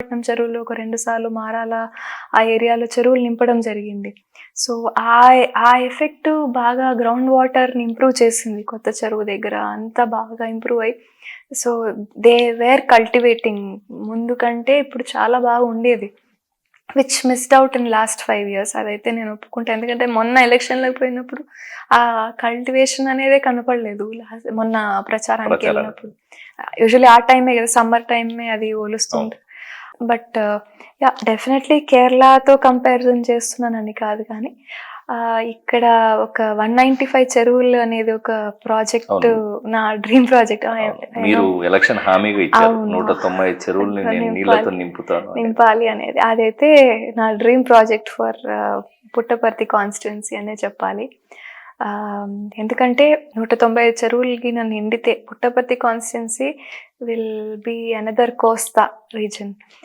పట్నం చెరువులు ఒక రెండు సార్లు మారాల ఆ ఏరియాలో చెరువులు నింపడం జరిగింది. సో ఆ ఆ ఎఫెక్ట్ బాగా గ్రౌండ్ వాటర్ని ఇంప్రూవ్ చేసింది కొత్త చెరువు దగ్గర. అంతా బాగా ఇంప్రూవ్ అయ్యి సో దే వేర్ కల్టివేటింగ్ ముందు కంటే ఇప్పుడు చాలా బాగా ఉండేది. Which missed out in last five years అదైతే నేను ఒప్పుకుంటాను ఎందుకంటే మొన్న ఎలక్షన్లకు పోయినప్పుడు ఆ కల్టివేషన్ అనేదే కనపడలేదు. మొన్న ప్రచారానికి ప్రచారం. వెళ్ళినప్పుడు. యూజువల్లీ ఆ టైమే కదా సమ్మర్ టైమే అది ఒలుస్తుంది బట్ యా డెఫినెట్లీ కేరళతో కంపారిజన్ చేస్తున్నానని కాదు కానీ ఆ, ఇక్కడ ఒక వన్ నైంటీ ఫైవ్ చెరువులు అనేది ఒక ప్రాజెక్ట్. నా డ్రీమ్ ప్రాజెక్ట్ మీరు ఎలక్షన్ హామీగా ఇచ్చారు. నూట తొంభై నింపాలి. నీళ్ళతో నింపుతాను. నింపాలి అనేది అదైతే నా dream project for Puttaparthi constituency అనే చెప్పాలి ఆ, ఎందుకంటే నూట తొంభై ఐదు చెరువులకి నన్ను నిండితే Puttaparthi constituency will be another Kosta region